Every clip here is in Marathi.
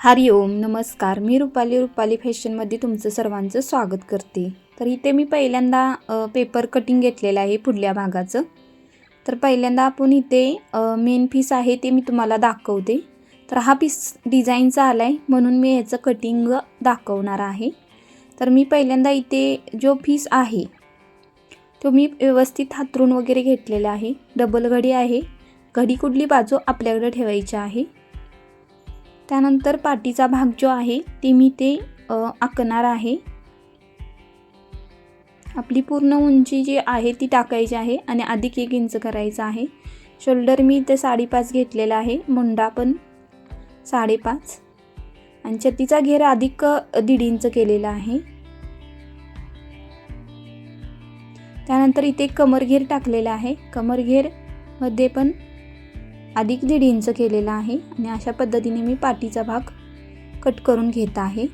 हरि ओम नमस्कार. मी रुपाली रुपाली फॅशनमध्ये तुमचं सर्वांचं स्वागत करते. तर इथे मी पहिल्यांदा पेपर कटिंग घेतलेलं आहे पुढल्या भागाचं. तर पहिल्यांदा आपण इथे मेन पीस आहे ते मी तुम्हाला दाखवते. तर हा पीस डिझाईनचा आला आहे म्हणून मी ह्याचं कटिंग दाखवणार आहे. तर मी पहिल्यांदा इथे जो पीस आहे तो मी व्यवस्थित हातरून वगैरे घेतलेला आहे. डबल घडी आहे. घडी कुठली बाजू आपल्याकडे ठेवायची आहे. त्यानंतर पाठीचा भाग जो आहे ते मी ते आकणार आखणार आहे. आपली पूर्ण उंची जी आहे ती टाकायची आहे आणि अधिक एक इंच करायचं आहे. शोल्डर मी इथे साडेपाच घेतलेला आहे मुंडा पण साडेपाच. आणि छतीचा घेर अधिक दीड इंच केलेला आहे. त्यानंतर इथे कमर घेर टाकलेला आहे. कमर घेरमध्ये पण अधिक दीड इंच केलेला आहे आणि अशा पद्धतीने मी पाठीचा भाग कट करून घेत आहे.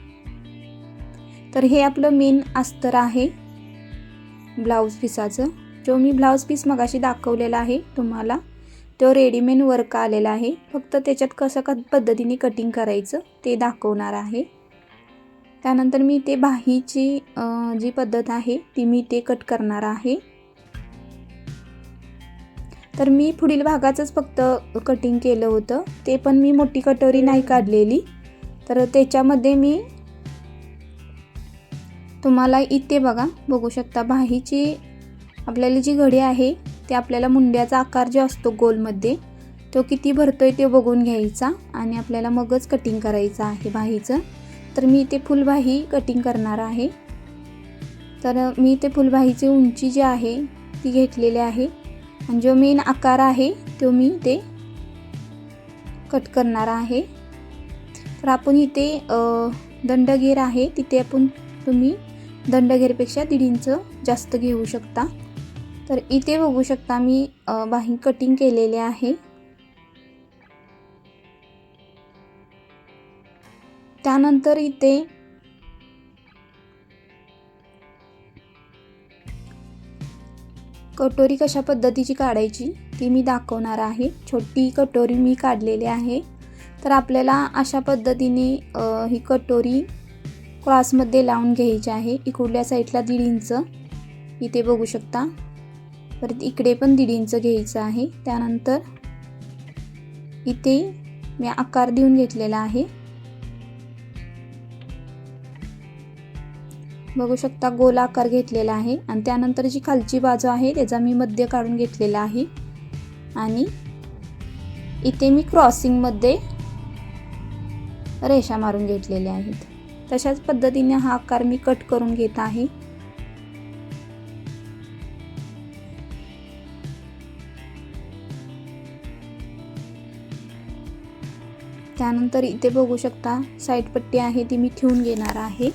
तर हे आपलं मेन अस्तर आहे ब्लाऊज पिसाचं. जो मी ब्लाऊज पीस मगाशी दाखवलेला आहे तुम्हाला तो रेडीमेड वर्क आलेला आहे. फक्त त्याच्यात कसं क पद्धतीने कटिंग करायचं ते दाखवणार आहे. त्यानंतर मी ते बाहीची जी पद्धत आहे ती मी ते कट करणार आहे. तर मी पुढील भागाचंच फक्त कटिंग केलं होतं. ते पण मी मोठी कटोरी नाही काढलेली. तर त्याच्यामध्ये मी तुम्हाला इथे बघा बघू शकता बाहीची आपल्याला जी घडी आहे ते आपल्याला मुंड्याचा आकार जो असतो गोलमध्ये तो किती भरतोय ते बघून घ्यायचा आणि आपल्याला मगच कटिंग करायचं आहे बाहीचं तर मी इथे फुलबाही कटिंग करणार आहे. तर मी इथे फुलबाहीची उंची जी आहे ती घेतलेली आहे. आणि जो मेन आकार आहे तो मी ते कट करणार आहे. तर आपण इथे दंडगेर दंडघेर आहे. तिथे आपण तुम्ही दंडघेरपेक्षा दीड इंच जास्त घेऊ शकता. तर इथे बघू शकता मी बाही कटिंग केलेले आहे. त्यानंतर इथे कटोरी कशा पद्धतीची काढायची ती मी दाखवणार आहे. छोटी कटोरी मी काढलेली आहे. तर आपल्याला अशा पद्धतीने ही कटोरी क्रॉसमध्ये लावून घ्यायची आहे. इकडल्या साईडला दीड इंच. इथे बघू शकता. परत इकडे पण दीड इंच घ्यायचं आहे. त्यानंतर इथे मी आकार देऊन घेतलेला आहे. बघू शकता गोल आकार घेतलेला आहे. आणि त्यानंतर जी खालची बाजू आहे त्याचा मी मध्य काढून घेतलेला आहे. आणि इथे मी क्रॉसिंगमध्ये रेषा मारून घेतलेल्या आहेत. तशाच पद्धतीने हा आकार मी कट करून घेत आहे. त्यानंतर इथे बघू शकता साईड पट्टी आहे ती मी ठेवून घेणार आहे.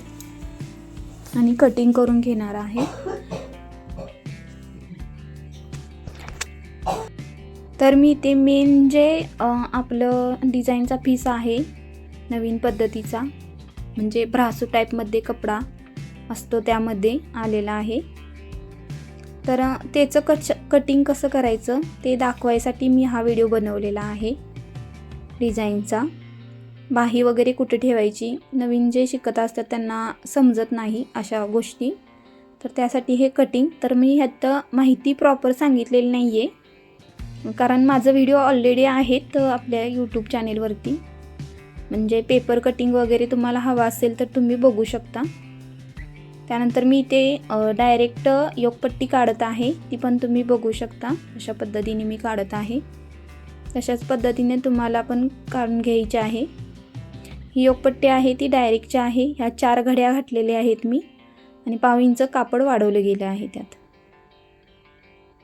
आणि कटिंग करून घेणार आहे. तर मी ते मेन जे आपलं डिझाईनचा पीस आहे नवीन पद्धतीचा म्हणजे भ्रासू टाईपमध्ये कपडा असतो त्यामध्ये आलेला आहे. तर त्याचं कच कटिंग कसं करायचं ते दाखवायसाठी मी हा व्हिडिओ बनवलेला आहे डिझाईनचा बाही वगैरे कुठे ठेवायची नवीन जे शिकत असतात त्यांना समजत नाही अशा गोष्टी. तर त्यासाठी हे कटिंग तर मी ह्यात माहिती प्रॉपर सांगितलेली नाही आहे कारण माझं व्हिडिओ ऑलरेडी आहेत आपल्या यूट्यूब चॅनेलवरती म्हणजे पेपर कटिंग वगैरे तुम्हाला हवा असेल तर तुम्ही बघू शकता. त्यानंतर मी इथे डायरेक्ट योगपट्टी काढत आहे. ती पण तुम्ही बघू शकता. अशा पद्धतीने मी काढत आहे. तशाच पद्धतीने तुम्हाला पण काढून घ्यायचे आहे. ही योगपट्टी आहे ती डायरेक्टची आहे ह्या चार घड्या घातलेल्या आहेत मी. आणि पाव इंच कापड वाढवलं गेलं आहे त्यात.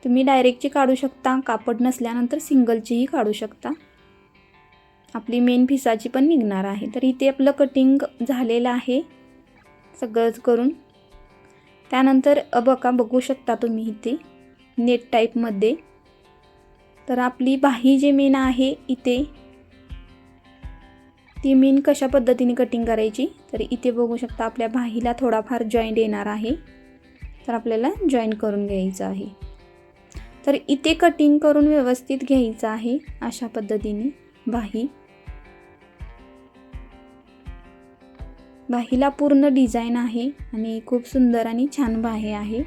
तुम्ही डायरेक्टची काढू शकता कापड नसल्यानंतर सिंगलचीही काढू शकता. आपली मेन फिसाची पण निघणार आहे. तर इथे आपलं कटिंग झालेलं आहे सगळंच करून. त्यानंतर बघा बघू शकता तुम्ही इथे नेट टाईपमध्ये तर आपली बाही जे मेन आहे इथे ती मेन कशा पद्धतीने कटिंग करायची? तर इथे बघू शकता आपल्या भाहीला थोडाफार जॉईंट येणार आहे. तर आपल्याला जॉईंट करून घ्यायचं आहे. तर इथे कटिंग करून व्यवस्थित घ्यायचं आहे. अशा पद्धतीने बाही बाहीला पूर्ण डिझाईन आहे आणि खूप सुंदर आणि छान बाही आहे.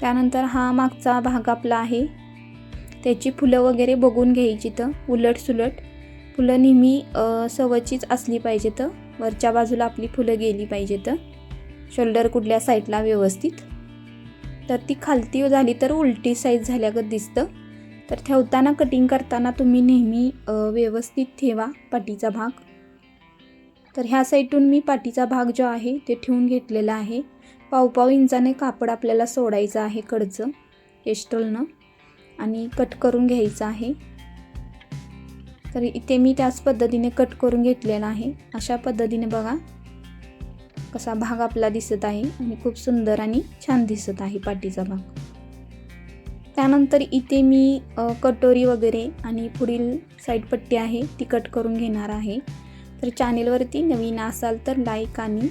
त्यानंतर हा मागचा भाग आपला आहे. त्याची फुलं वगैरे बघून घ्यायची तर उलट सुलट. फुलं नेहमी सवचीच असली पाहिजेत. वरच्या बाजूला आपली फुलं गेली पाहिजेत. शोल्डर कुठल्या साईडला व्यवस्थित. तर ती खालती झाली तर उलटी साईज झाल्यागत दिसतं. तर ठेवताना कटिंग करताना तुम्ही नेहमी व्यवस्थित ठेवा पाठीचा भाग. तर ह्या साईडून मी पाठीचा भाग जो आहे ते ठेवून घेतलेला आहे. पावपाव इंचाने कापड आपल्याला सोडायचं आहे कडचं एस्ट्रलनं आणि कट करून घ्यायचं आहे. तर इथे मी त्याच पद्धतीने कट करून घेतलेला आहे अशा पद्धतीने बघा कसा भाग आपला दिसत आहे आणि खूप सुंदर आणि छान दिसत आहे पाठीचा भाग. त्यानंतर इथे मी कटोरी वगैरे आणि पुढील साईड पट्टी आहे ती कट करून घेणार आहे. तर चॅनेलवरती नवीन असाल तर लाईक आणि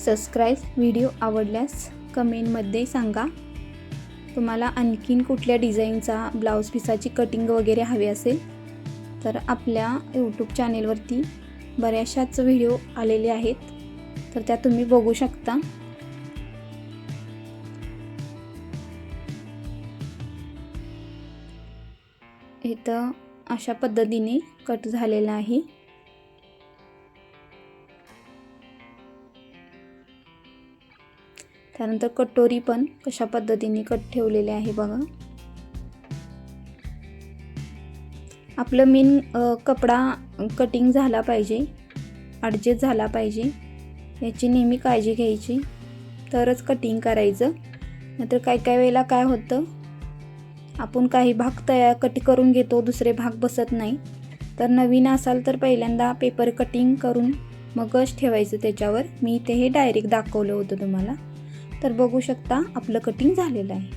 सबस्क्राईब व्हिडिओ आवडल्यास कमेंटमध्ये सांगा. तुम्हाला आणखीन कुठल्या डिझाईनचा ब्लाऊज पिसाची कटिंग वगैरे हवी असेल तर आपल्या यूट्यूब चॅनेलवरती बऱ्याचशाच व्हिडिओ आलेले आहेत तर त्या तुम्ही बघू शकता. इथं अशा पद्धतीने कट झालेला आहे. त्यानंतर कटोरी पण कशा पद्धतीने कट ठेवलेले आहे बघा. आपलं मेन कपडा कटिंग झाला पाहिजे ॲडजस्ट झाला पाहिजे याची नेहमी काळजी घ्यायची. तरच कटिंग करायचं. नाहीतर काय काय वेळेला काय होतं आपण काही भाग तयार कट करून घेतो दुसरे भाग बसत नाही. तर नवीन असाल तर पहिल्यांदा पेपर कटिंग करून मगच ठेवायचं त्याच्यावर. मी ते हे डायरेक्ट दाखवलं होतं तुम्हाला. तर बघू शकता आपलं कटिंग झालेलं आहे.